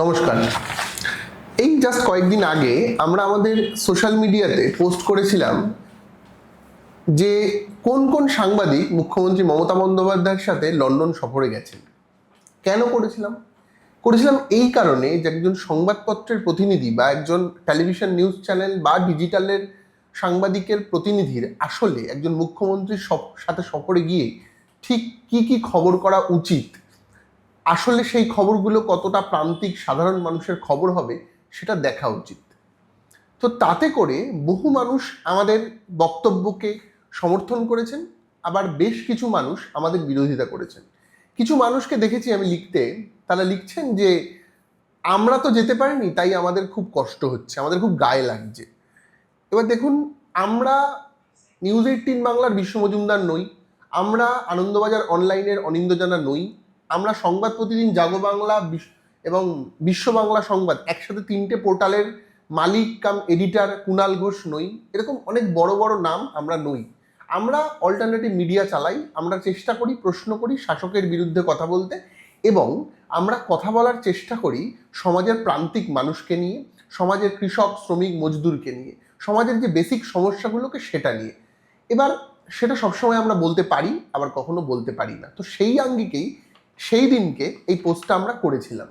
নমস্কার। এই জাস্ট কয়েকদিন আগে আমরা আমাদের সোশ্যাল মিডিয়াতে পোস্ট করেছিলাম যে কোন কোন সাংবাদিক মুখ্যমন্ত্রী মমতা বন্দ্যোপাধ্যায়ের সাথে লন্ডন সফরে গেছেন। কেন করেছিলাম? করেছিলাম এই কারণে যে একজন সংবাদপত্রের প্রতিনিধি বা একজন টেলিভিশন নিউজ চ্যানেল বা ডিজিটালের সাংবাদিকের প্রতিনিধির আসলে একজন মুখ্যমন্ত্রীর সাথে সফরে গিয়ে ঠিক কি কি খবর করা উচিত আসলে সেই খবরগুলো কতটা প্রান্তিক সাধারণ মানুষের খবর হবে সেটা দেখা উচিত। তো তাতে করে বহু মানুষ আমাদের বক্তব্যকে সমর্থন করেছেন, আবার বেশ কিছু মানুষ আমাদের বিরোধিতা করেছেন। কিছু মানুষকে দেখেছি আমি লিখতে, তারা লিখছেন যে, আমরা তো যেতে পারিনি, তাই আমাদের খুব কষ্ট হচ্ছে, আমাদের খুব গায়ে লাগছে। এবার দেখুন, আমরা নিউজ এইটিন বাংলার বিশ্ব মজুমদার নই, আমরা আনন্দবাজার অনলাইনের অনিন্দ জানা নই আমরা সংবাদ প্রতিদিন জাগো বাংলা এবং বিশ্ব বাংলা সংবাদ একসাথে তিনটে পোর্টালের মালিক কাম এডিটার কুনাল ঘোষ নই। এরকম অনেক বড় বড় নাম আমরা নই। আমরা অল্টারনেটিভ মিডিয়া চালাই, আমরা চেষ্টা করি, প্রশ্ন করি, শাসকের বিরুদ্ধে কথা বলতে এবং আমরা কথা বলার চেষ্টা করি সমাজের প্রান্তিক মানুষকে নিয়ে, সমাজের কৃষক, শ্রমিক, মজদুরকে নিয়ে, সমাজের যে বেসিক সমস্যাগুলোকে সেটা নিয়ে। এবার সেটা সবসময় আমরা বলতে পারি, আবার কখনো বলতে পারি না। তো সেই আঙ্গিকেই সেই দিনকে এই পোস্টটা আমরা করেছিলাম।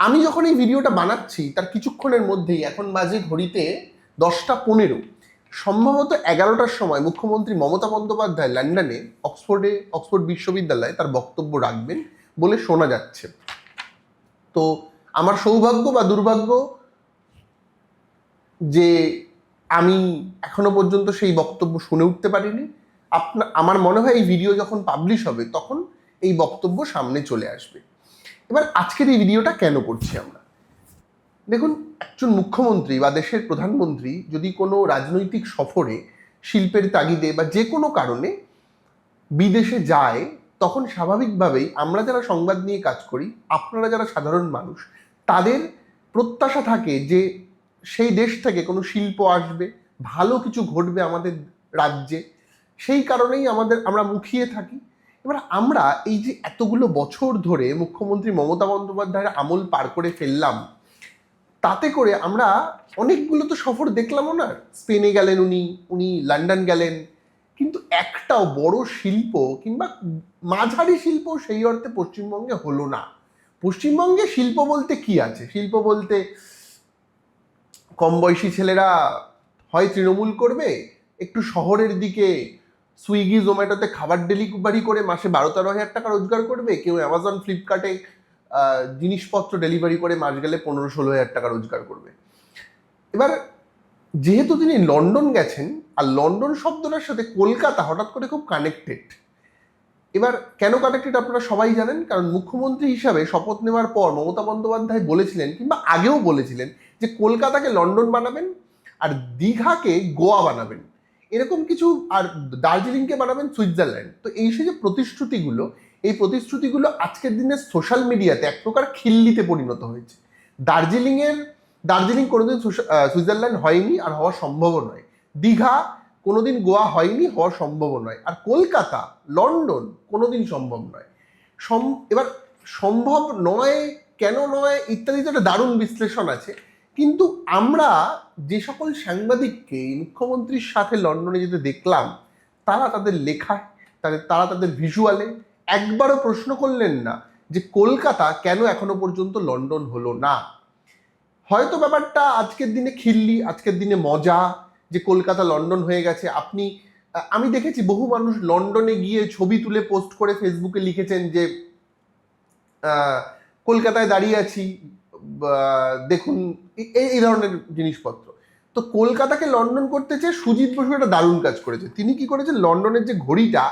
আমি যখন এই ভিডিওটা বানাচ্ছি, তার কিছুক্ষণের মধ্যেই এখন বাজে ঘড়িতে দশটা পনেরো। সম্ভবত এগারোটার সময় মুখ্যমন্ত্রী মমতা বন্দ্যোপাধ্যায় লন্ডনে অক্সফোর্ডে, অক্সফোর্ড বিশ্ববিদ্যালয়ে তার বক্তব্য রাখবেন বলে শোনা যাচ্ছে। তো আমার সৌভাগ্য বা দুর্ভাগ্য যে আমি এখনও পর্যন্ত সেই বক্তব্য শুনে উঠতে পারিনি। আপনার আমার মনে হয় এই ভিডিও যখন পাবলিশ হবে, তখন এই বক্তব্য সামনে চলে আসবে। এবার আজকের এই ভিডিওটা কেন করছি আমরা? দেখুন, একজন মুখ্যমন্ত্রী বা দেশের প্রধানমন্ত্রী যদি কোনো রাজনৈতিক সফরে শিল্পের তাগিদে বা যে কোনো কারণে বিদেশে যায়, তখন স্বাভাবিকভাবেই আমরা যারা সংবাদ নিয়ে কাজ করি, আপনারা যারা সাধারণ মানুষ, তাদের প্রত্যাশা থাকে যে সেই দেশ থেকে কোনো শিল্প আসবে, ভালো কিছু ঘটবে আমাদের রাজ্যে। সেই কারণেই আমাদের, আমরা মুখিয়ে থাকি। এবার আমরা এই যে এতগুলো বছর ধরে মুখ্যমন্ত্রী মমতা বন্দ্যোপাধ্যায়ের আমল পার করে ফেললাম, তাতে করে আমরা অনেকগুলো তো সফর দেখলামও না। স্পেনে গেলেন উনি উনি লন্ডন গেলেন। কিন্তু একটাও বড় শিল্প কিংবা মাঝারি শিল্প সেই অর্থে পশ্চিমবঙ্গে হলো না। পশ্চিমবঙ্গে শিল্প বলতে কি আছে? শিল্প বলতে কম বয়সী ছেলেরা হয় তৃণমূল করবে, একটু শহরের দিকে সুইগি জোম্যাটোতে খাবার ডেলিভারি করে মাসে বারো তেরো হাজার টাকা রোজগার করবে? কেউ অ্যামাজন ফ্লিপকার্টে জিনিসপত্র ডেলিভারি করে মাস গেলে পনেরো ষোলো হাজার টাকা রোজগার করবে। এবার, যেহেতু তিনি লন্ডন গেছেন, আর লন্ডন শব্দটার সাথে কলকাতা হঠাৎ করে খুব কানেক্টেড এবার কেন কানেক্টেড আপনারা সবাই জানেন? কারণ মুখ্যমন্ত্রী হিসাবে শপথ নেওয়ার পর মমতা বন্দ্যোপাধ্যায় বলেছিলেন, কিংবা আগেও বলেছিলেন যে কলকাতাকে লন্ডন বানাবেন, আর দীঘাকে গোয়া বানাবেন। এরকম কিছু আর দার্জিলিংকে বানাবেন সুইজারল্যান্ড। তো এই সে যে প্রতিশ্রুতিগুলো, এই প্রতিশ্রুতিগুলো আজকের দিনে সোশ্যাল মিডিয়াতে এক প্রকার খিল্লিতে পরিণত হয়েছে। দার্জিলিংয়ের, দার্জিলিং কোনোদিন সুইজারল্যান্ড হয়নি আর হওয়া সম্ভবও নয়। দীঘা কোনোদিন গোয়া হয়নি, হওয়া সম্ভব নয়। আর কলকাতা, লন্ডন কোনোদিন সম্ভব নয়। সম- এবার সম্ভব নয়, কেন নয় ইত্যাদিতে একটা দারুণ বিশ্লেষণ আছে। কিন্তু আমরা যে সকল সাংবাদিককে মুখ্যমন্ত্রীর সাথে লন্ডনে যেতে দেখলাম, তারা তাদের লেখায়, তাদের, তারা তাদের ভিজুয়ালে একবারও প্রশ্ন করলেন না যে কলকাতা কেন এখনও পর্যন্ত লন্ডন হলো না। হয়তো ব্যাপারটা আজকের দিনে খিল্লি, আজকের দিনে মজা যে কলকাতা লন্ডন হয়ে গেছে। আপনি, আমি দেখেছি বহু মানুষ লন্ডনে গিয়ে ছবি তুলে পোস্ট করে ফেসবুকে লিখেছেন যে কলকাতায় দাঁড়িয়ে আছি দেখুন এই ধরনের জিনিসপত্র। তো কলকাতাকে লন্ডন করতে চেয়ে সুজিত বসু একটা দারুণ কাজ করেছে। তিনি কি করেছেন? লন্ডনের যে ঘড়িটা,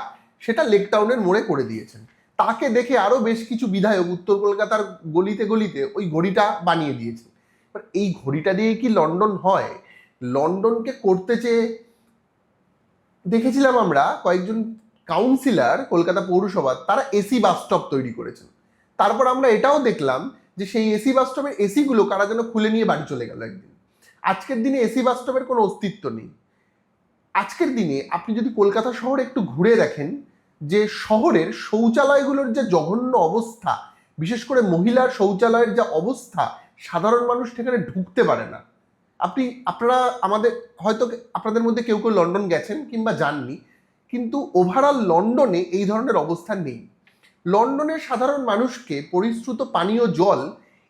সেটা লেক টাউনের মোড়ে করে দিয়েছেন। তাকে দেখে আরও বেশ কিছু বিধায়ক উত্তর কলকাতার গলিতে গলিতে ওই ঘড়িটা বানিয়ে দিয়েছে এবার এই ঘড়িটা দিয়ে কি লন্ডন হয়? লন্ডনকে করতে চেয়ে দেখেছিলাম আমরা কয়েকজন কাউন্সিলর কলকাতা পৌরসভা তারা এসি বাস স্টপ তৈরি করেছেন। তারপর আমরা এটাও দেখলাম যে সেই এসি বাস স্টপের এসিগুলো কারা যেন খুলে নিয়ে বাড়ি চলে গেল একদিন। আজকের দিনে এসি বাস স্টপের কোনো অস্তিত্ব নেই। আজকের দিনে আপনি যদি কলকাতা শহরে একটু ঘুরে দেখেন, যে শহরের শৌচালয়গুলোর যে জঘন্য অবস্থা, বিশেষ করে মহিলার শৌচালয়ের যা অবস্থা, সাধারণ মানুষ সেখানে ঢুকতে পারে না। আপনি, আপনারা আমাদের, হয়তো আপনাদের মধ্যে কেউ কেউ লন্ডন গেছেন কিংবা যাননি, কিন্তু ওভারঅল লন্ডনে এই ধরনের অবস্থা নেই। লন্ডনের সাধারণ মানুষকে পরিশ্রুত পানীয় জল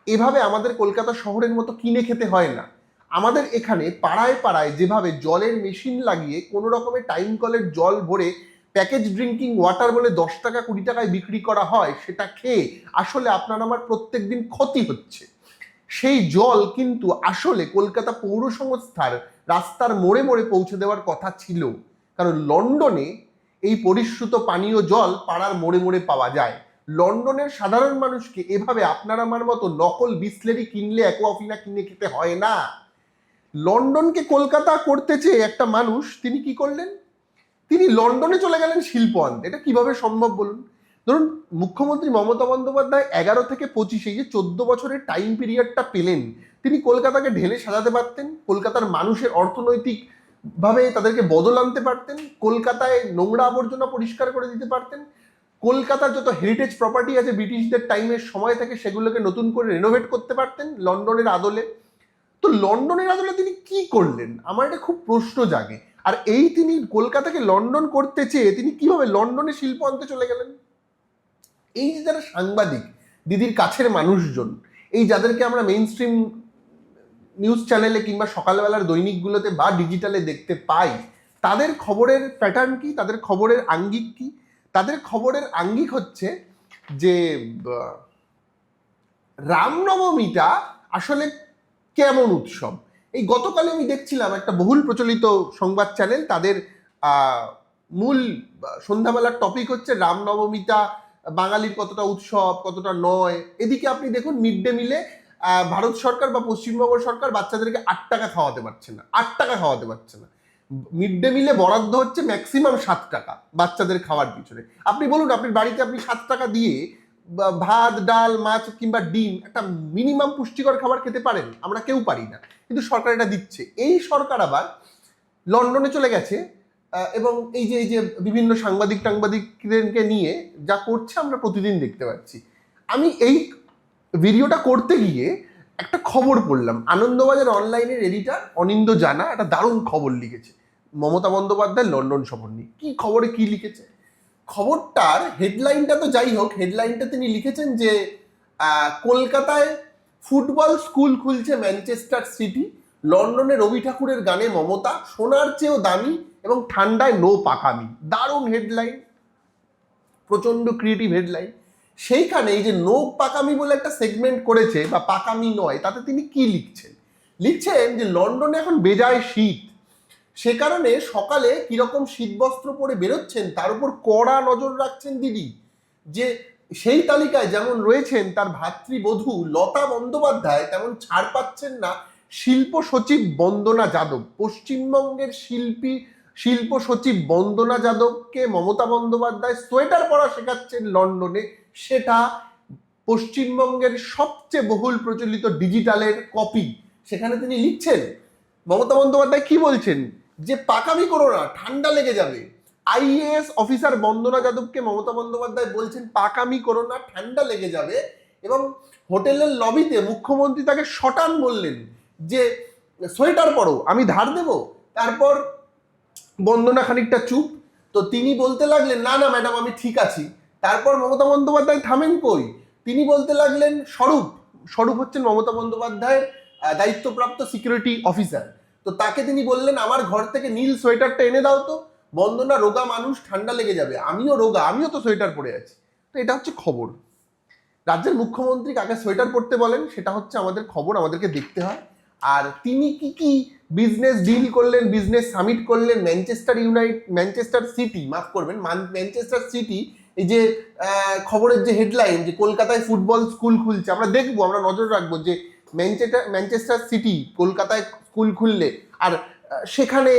এভাবে আমাদের কলকাতা শহরের মতো কিনে খেতে হয় না। আমাদের এখানে পাড়ায় পাড়ায় যেভাবে জলের মেশিন লাগিয়ে কোনো রকমের টাইম কলের জল ভরে প্যাকেজ ড্রিঙ্কিং ওয়াটার বলে দশ টাকা কুড়ি টাকায় বিক্রি করা হয়, সেটা খেয়ে আসলে আপনার আমার প্রত্যেক দিন ক্ষতি হচ্ছে। সেই জল কিন্তু আসলে কলকাতা পৌর সংস্থার রাস্তার মোড়ে মোড়ে পৌঁছে দেওয়ার কথা ছিল। কারণ লন্ডনে এই পরিশ্রুত পানীয় জল পাড়ার মোড়ে মোড়ে পাওয়া যায়। লন্ডনের সাধারণ মানুষকে এভাবে আপনার আমার মতো নকল বিসলেরি কিনলে অ্যাকোয়াফিনা কিনে খেতে হয় না। লন্ডনকে কলকাতা করতে চেয়ে একটা মানুষ তিনি কি করলেন? তিনি লন্ডনে চলে গেলেন শিল্প আনতে। এটা কীভাবে সম্ভব বলুন? ধরুন, মুখ্যমন্ত্রী মমতা বন্দ্যোপাধ্যায় এগারো থেকে পঁচিশে যে চোদ্দ বছরের টাইম পিরিয়ডটা পেলেন, তিনি কলকাতাকে ঢেলে সাজাতে পারতেন? কলকাতার মানুষের অর্থনৈতিক ভাবে তাদেরকে বদল আনতে পারতেন, কলকাতায় নোংরা আবর্জনা পরিষ্কার করে দিতে পারতেন। কলকাতার যত হেরিটেজ প্রপার্টি আছে, ব্রিটিশদের টাইমের সময় থেকে সেগুলোকে নতুন করে রেনোভেট করতে পারতেন লন্ডনের আদলে। তো লন্ডনের আদলে তিনি কি করলেন? আমার এটা খুব প্রশ্ন জাগে। আর এই তিনি কলকাতাকে লন্ডন করতে চেয়ে তিনি কীভাবে লন্ডনে শিল্প আনতে চলে গেলেন? এই যে যারা সাংবাদিক, দিদির কাছের মানুষজন, এই যাদেরকে আমরা মেইন স্ট্রিম নিউজ চ্যানেলে কিংবা সকালবেলার দৈনিকগুলোতে বা ডিজিটালে দেখতে পাই, তাদের খবরের প্যাটার্ন কি? তাদের খবরের আঙ্গিক কি? তাদের খবরের আঙ্গিক হচ্ছে যে রামনবমীটা আসলে কেমন উৎসব? এই গতকালে আমি দেখছিলাম একটা বহুল প্রচলিত সংবাদ চ্যানেল তাদের মূল সন্ধ্যাবেলার টপিক হচ্ছে রামনবমীটা, বাঙালির কতটা উৎসব, কতটা নয়। এদিকে আপনি দেখুন মিড ডে মিলে ভারত সরকার বা পশ্চিমবঙ্গ সরকার বাচ্চাদেরকে আট টাকা খাওয়াতে পারছে না, আট টাকা খাওয়াতে পারছে না। মিড ডে মিলে বরাদ্দ হচ্ছে ম্যাক্সিমাম সাত টাকা বাচ্চাদের খাওয়ার পিছনে। আপনি বলুন, আপনি বাড়িতে আপনি সাত টাকা দিয়ে ভাত, ডাল, মাছ কিংবা ডিম একটা মিনিমাম পুষ্টিকর খাবার খেতে পারেন, আমরা কেউ পারি না। কিন্তু সরকার এটা দিচ্ছে। এই সরকার আবার লন্ডনে চলে গেছে এবং এই যে এই যে বিভিন্ন সাংবাদিক টাংবাদিকদেরকে নিয়ে যা করছে আমরা প্রতিদিন দেখতে পাচ্ছি। আমি এই ভিডিওটা করতে গিয়ে একটা খবর পড়লাম। আনন্দবাজার অনলাইনের এডিটার অনিন্দ জানা একটা দারুণ খবর লিখেছে। মমতা বন্দ্যোপাধ্যায় লন্ডন সফর নিয়ে। কি খবরে কি লিখেছে? খবরটার হেডলাইনটা তো যাই হোক হেডলাইনটা তিনি লিখেছেন যে কলকাতায় ফুটবল স্কুল খুলছে ম্যানচেস্টার সিটি। লন্ডনে রবি ঠাকুরের গানে মমতা, সোনার চেয়েও দামি এবং ঠান্ডায় নো পাকামি। দারুণ হেডলাইন প্রচণ্ড ক্রিয়েটিভ হেডলাইন সেইখানে এই যে নো পাকামি বলে একটা সেগমেন্ট করেছে, বা পাকামি নয়, তাতে তিনি কি লিখছেন? লিখছেন যে লন্ডনে এখন বেজায় শীত। সে কারণে সকালে কীরকম শীতবস্ত্র পরে বেরোচ্ছেন, তার উপর কড়া নজর রাখছেন দিদি। যে সেই তালিকায় যেমন রয়েছেন তার ভাতৃবধূ লতা বন্দ্যোপাধ্যায়, তেমন ছাড় পাচ্ছেন না শিল্প সচিব বন্দনা যাদব। পশ্চিমবঙ্গের শিল্পী, শিল্প সচিব বন্দনা যাদবকে মমতা বন্দ্যোপাধ্যায় সোয়েটার পরা শেখাচ্ছেন লন্ডনে। সেটা পশ্চিমবঙ্গের সবচেয়ে বহুল প্রচলিত ডিজিটালের কপি। সেখানে তিনি লিখছেন, মমতা বন্দ্যোপাধ্যায় কি বলছেন? যে পাকামি করো না, ঠান্ডা লেগে যাবে। আইএএস অফিসার বন্দনা যাদবকে মমতা বন্দ্যোপাধ্যায় বলছেন, পাকামি করো না, ঠান্ডা লেগে যাবে। এবং হোটেলের লবিতে মুখ্যমন্ত্রী তাকে শটান বললেন যে, সোয়েটার পরো, আমি ধার দেব। তারপর বন্দনা খানিকটা চুপ। তো তিনি বলতে লাগলেন, না না, ম্যাডাম, আমি ঠিক আছি। তারপর মমতা বন্দ্যোপাধ্যায় থামেন কই? তিনি বলতে লাগলেন স্বরূপ। স্বরূপ হচ্ছেন মমতা বন্দ্যোপাধ্যায়ের দায়িত্বপ্রাপ্ত সিকিউরিটি অফিসার তো তাকে তিনি বললেন, আমার ঘর থেকে নীল সোয়েটারটা এনে দাও তো। বন্দনা, রোগা মানুষ, ঠান্ডা লেগে যাবে। আমিও রোগা, আমিও তো সোয়েটার পরে আছি। তো এটা হচ্ছে খবর। রাজ্যের মুখ্যমন্ত্রী কাকে সোয়েটার পরতে বলেন, সেটা হচ্ছে আমাদের খবর, আমাদেরকে দেখতে হয়। আর তিনি কি কি বিজনেস ডিল করলেন বিজনেস সামিট করলেন ম্যানচেস্টার ইউনাইট ম্যানচেস্টার সিটি মাফ করবেন ম্যানচেস্টার সিটি এই যে খবরের যে হেডলাইন যে কলকাতায় ফুটবল স্কুল খুলছে, আমরা দেখব, আমরা নজর রাখব যে ম্যানচেস্টার ম্যানচেস্টার সিটি কলকাতায় স্কুল খুললে আর সেখানে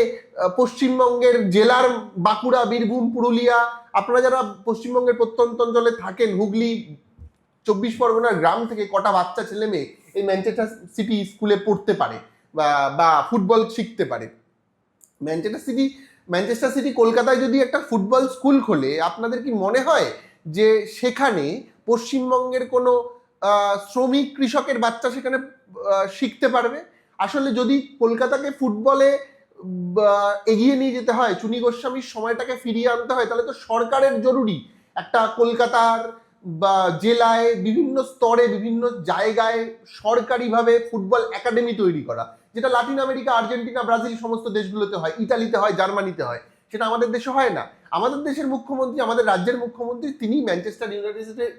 পশ্চিমবঙ্গের জেলার বাঁকুড়া, বীরভূম, পুরুলিয়া, আপনারা যারা পশ্চিমবঙ্গের প্রত্যন্ত অঞ্চলে থাকেন, হুগলি, চব্বিশ পরগনার গ্রাম থেকে কটা বাচ্চা, ছেলে মেয়ে এই ম্যানচেস্টার সিটি স্কুলে পড়তে পারে বা বা ফুটবল শিখতে পারে। ম্যানচেস্টার সিটি ম্যানচেস্টার সিটি কলকাতায় যদি একটা ফুটবল স্কুল খোলে, আপনাদের কি মনে হয় যে সেখানে পশ্চিমবঙ্গের কোনো শ্রমিক কৃষকের বাচ্চা সেখানে শিখতে পারবে? আসলে যদি কলকাতাকে ফুটবলে এগিয়ে নিয়ে যেতে হয়, চুনি গোস্বামীর সময়টাকে ফিরিয়ে আনতে হয়, তাহলে তো সরকারের জরুরি। একটা কলকাতার, বা, জেলায় বিভিন্ন স্তরে, বিভিন্ন জায়গায় সরকারিভাবে ফুটবল একাডেমি তৈরি করা। যেটা লাতিন আমেরিকা, আর্জেন্টিনা, ব্রাজিল সমস্ত দেশগুলোতে হয়, ইতালিতে হয়, জার্মানিতে হয়, সেটা আমাদের দেশে হয় না। আমাদের দেশের মুখ্যমন্ত্রী, আমাদের রাজ্যের মুখ্যমন্ত্রী, তিনি ম্যানচেস্টার ইউনাইটেডের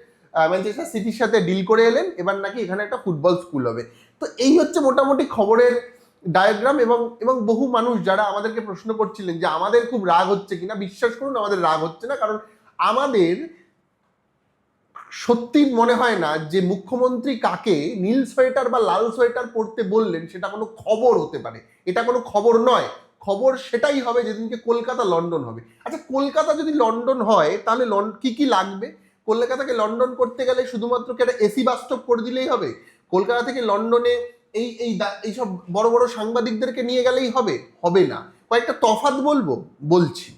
ম্যানচেস্টার সিটির সাথে ডিল করে এলেন, এবার নাকি এখানে একটা ফুটবল স্কুল হবে। তো এই হচ্ছে মোটামুটি খবরের ডায়াগ্রাম এবং এবং বহু মানুষ যারা আমাদেরকে প্রশ্ন করছিলেন যে আমাদের খুব রাগ হচ্ছে কিনা, বিশ্বাস করুন আমাদের রাগ হচ্ছে না, কারণ আমাদের সত্যি মনে হয় না যে মুখ্যমন্ত্রী কাকে নীল সোয়েটার বা লাল সোয়েটার পরতে বললেন সেটা কোনো খবর হতে পারে। এটা কোনো খবর নয়। খবর সেটাই হবে যেদিনকে কলকাতা, লন্ডন হবে। আচ্ছা কলকাতা যদি লন্ডন হয়, তাহলে লন কি কি লাগবে? কলকাতাকে লন্ডন করতে গেলে শুধুমাত্র কি একটা এসি বাস্তব করে দিলেই হবে? কলকাতা থেকে লন্ডনে এই এই এইসব বড় বড় সাংবাদিকদেরকে নিয়ে গেলেই হবে? হবে না। কয়েকটা তফাৎ বলব, বলছি।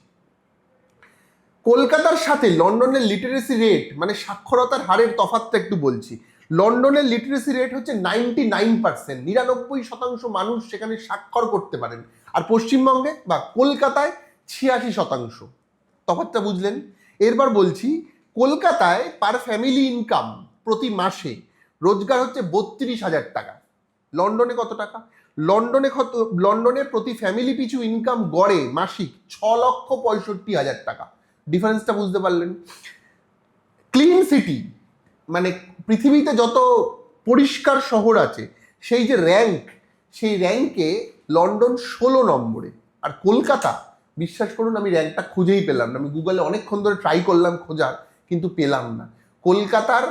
কলকাতার সাথে লন্ডনের লিটারেসি রেট মানে সাক্ষরতার হারের তফাৎটা একটু বলছি। লন্ডনের লিটারেসি রেট হচ্ছে নাইনটি নাইন পার্সেন্ট নিরানব্বই শতাংশ মানুষ সেখানে স্বাক্ষর করতে পারেন। আর পশ্চিমবঙ্গে বা কলকাতায় ছিয়াশি শতাংশ। তফাৎটা বুঝলেন? এরবার বলছি, কলকাতায় পার ফ্যামিলি ইনকাম প্রতি মাসে রোজগার হচ্ছে বত্রিশ হাজার টাকা। লন্ডনে কত টাকা? লন্ডনে কত, লন্ডনে প্রতি ফ্যামিলি পিছু ইনকাম গড়ে মাসিক ছ লক্ষ পঁয়ষট্টি হাজার টাকা। ডিফারেন্সটা বুঝতে পারলেন। ক্লিন সিটি মানে পৃথিবীতে যত পরিষ্কার শহর আছে, সেই যে র্যাঙ্ক সেই র্যাঙ্কে লন্ডন ষোলো নম্বরে। আর কলকাতা, বিশ্বাস করুন, আমি র্যাঙ্কটা খুঁজেই পেলাম না। আমি গুগলে অনেকক্ষণ ধরে ট্রাই করলাম খোঁজার, কিন্তু পেলাম না। কলকাতার,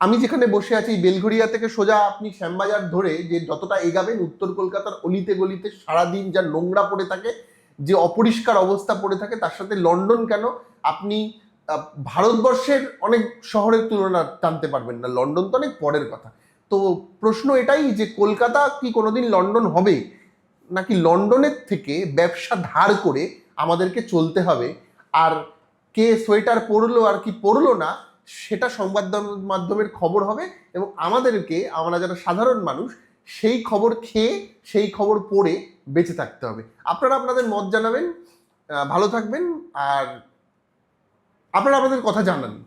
আমি যেখানে বসে আছি, বেলঘড়িয়া থেকে সোজা আপনি শ্যামবাজার ধরে যে যতটা এগাবেন, উত্তর কলকাতার অলিতে গলিতে সারাদিন যা নোংরা পড়ে থাকে যে অপরিষ্কার অবস্থা পড়ে থাকে, তার সাথে লন্ডন কেন? আপনি ভারতবর্ষের অনেক শহরের তুলনা টানতে পারবেন না। লন্ডন তো অনেক পরের কথা। তো প্রশ্ন এটাই যে কলকাতা কি কোনোদিন লন্ডন হবে? নাকি লন্ডনের থেকে ব্যবসা ধার করে আমাদেরকে চলতে হবে? আর কে সোয়েটার পরলো আর কি পরলো না, সেটা সংবাদ মাধ্যমের খবর হবে এবং আমাদেরকে, আমরা যারা সাধারণ মানুষ, সেই খবর খেয়ে, সেই খবর পড়ে বেঁচে থাকতে হবে। আপনারা আপনাদের মত জানাবেন ভালো থাকবেন আর আপনারা আপনাদের কথা জানান।